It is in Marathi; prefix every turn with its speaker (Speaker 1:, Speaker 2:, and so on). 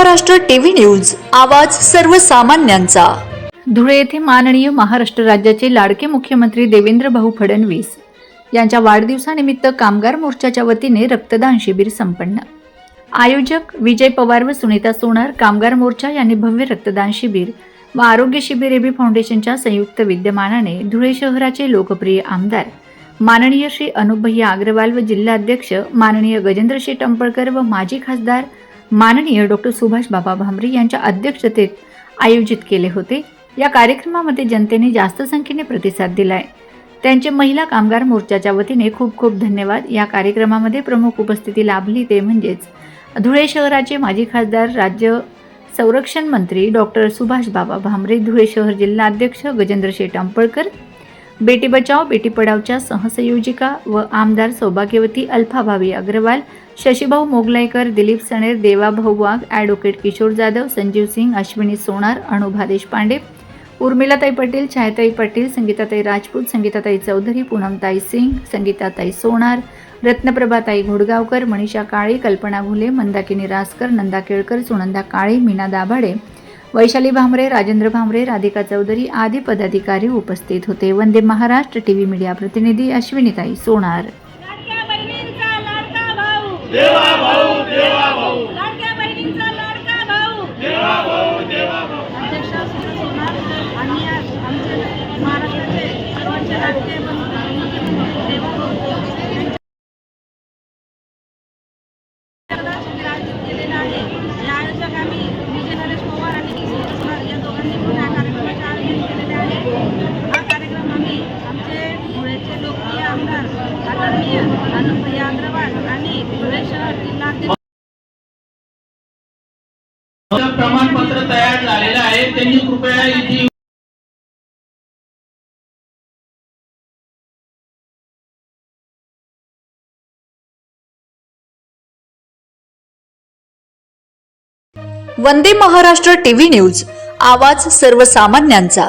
Speaker 1: महाराष्ट्र टीव्ही न्यूज आवाज सर्वसामान्यांचा.
Speaker 2: धुळे येथे माननीय महाराष्ट्र राज्याचे लाडके मुख्यमंत्री देवेंद्र भाऊ फडणवीस यांच्या वाढदिवसानिमित्त कामगार मोर्चाच्या वतीने रक्तदान शिबिर संपन्न. आयोजक विजय पवार व सुनीता सोनार कामगार मोर्चा यांनी भव्य रक्तदान शिबिर व आरोग्य शिबिर एबी फाउंडेशनच्या संयुक्त विद्यमानाने धुळे शहराचे लोकप्रिय आमदार माननीय श्री अनुपभैया अग्रवाल व जिल्हाध्यक्ष माननीय गजेंद्रशी टंपळकर व माजी खासदार माननीय डॉक्टर सुभाष बाबा भामरे यांच्या अध्यक्षतेत आयोजित केले होते. या कार्यक्रमामध्ये जनतेने जास्त संख्येने प्रतिसाद दिलाय. त्यांचे महिला कामगार मोर्चाच्या वतीने खूप खूप धन्यवाद. या कार्यक्रमामध्ये प्रमुख उपस्थिती लाभली ते म्हणजेच धुळे शहराचे माजी खासदार राज्य संरक्षण मंत्री डॉक्टर सुभाष बाबा भामरे धुळे शहर जिल्हा अध्यक्ष गजेंद्र शेटांपळकर बेटी बचाव बेटी पढावच्या सहसंयोजिका व आमदार सौभाग्यवती अल्फाभावी अग्रवाल शशीभाऊ मोगलाईकर दिलीप सणेर देवाभाऊ वाघ ॲडव्होकेट किशोर जाधव संजीव सिंग अश्विनी सोनार अणुभा देशपांडे उर्मिलाताई पटेल छायाताई पाटील संगीताताई राजपूत संगीताताई चौधरी पूनमताई सिंग संगीताताई सोनार रत्नप्रभाताई घोडगावकर मनीषा काळे कल्पना घुले मंदाकिनी रासकर नंदा केळकर सुनंदा काळे मीना दाभाडे वैशाली भामरे राजेंद्र भामरे राधिका चौधरी आदी पदाधिकारी उपस्थित होते वंदे महाराष्ट्र टीव्ही मीडिया प्रतिनिधी अश्विनीताई सोनार
Speaker 3: लाडक्या बहिणींचा हा कार्यक्रम आम्ही आमचे धुळेचे लोकप्रिय आमदार आदरणीय अनुप्रिया अग्रवाल आणि धुळे शहर जिल्हाध्यक्ष
Speaker 4: प्रमाणपत्र तयार झालेलं आहे. त्यांनी कृपया इथे
Speaker 1: वंदे महाराष्ट्र टीव्ही न्यूज आवाज सर्वसामान्यांचा.